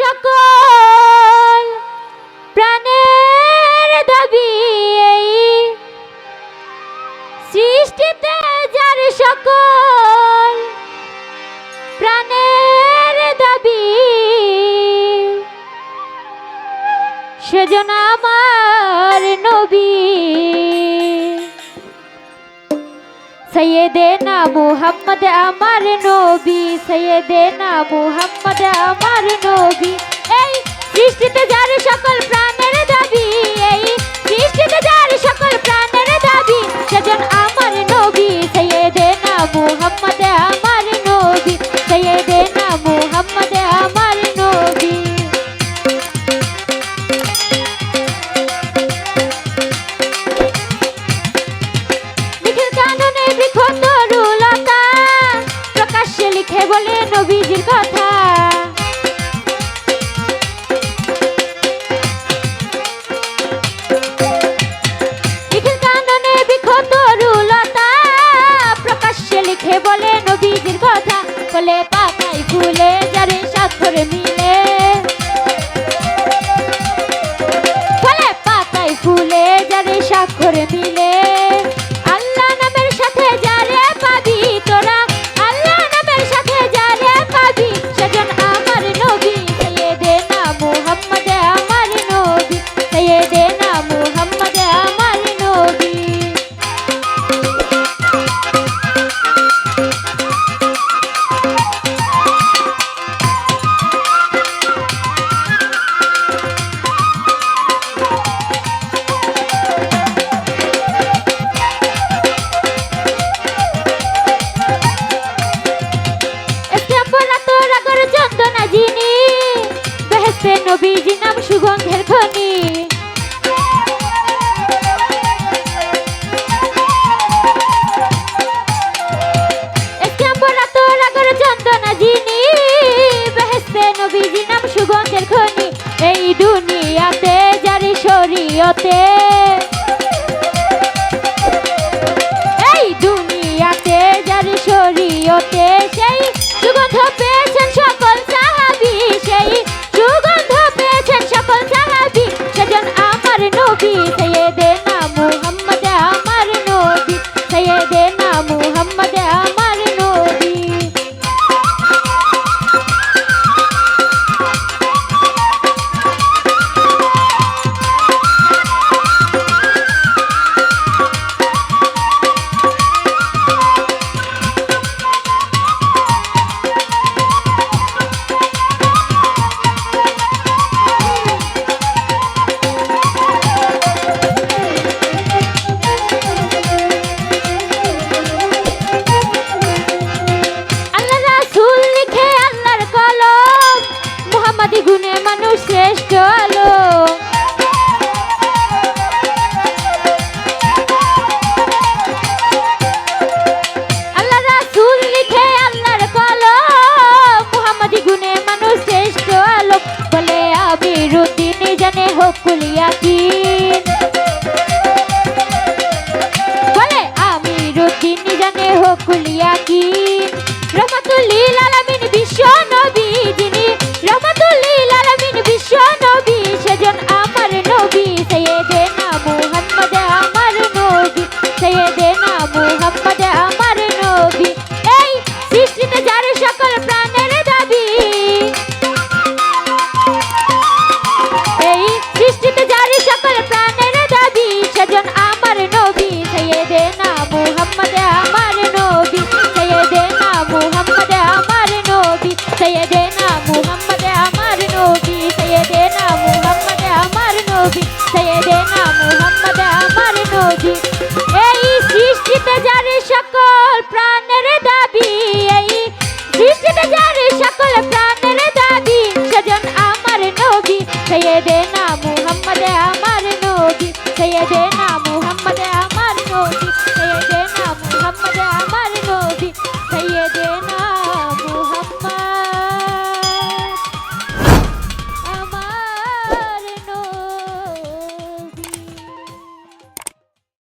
সকল প্রাণের দাবি এই। সৃষ্টিতে যার সকল প্রাণের দাবি, সেজন আমার নবী। সৈয়দে না মুহাম্মদ, আমার নবী। সৈয়দে না মুহাম্মদ আমার নবী। এই সৃষ্টিতে যারা সকল নাই ভুলে যারে স্বাক্ষর মিলে। ফলে পাতায় ফুলে যারে স্বাক্ষর মিলে। দুনিয়াতে এই দুনিয়াতে যার শরীয়তে লোক বলে আমি রুদিনী জানে হোক কুলিয়া কি? বলে আমি রুদিনী জানে হোক কুলিয়া কি? রহমাতুল লিল বিশ্ব নবী Okay.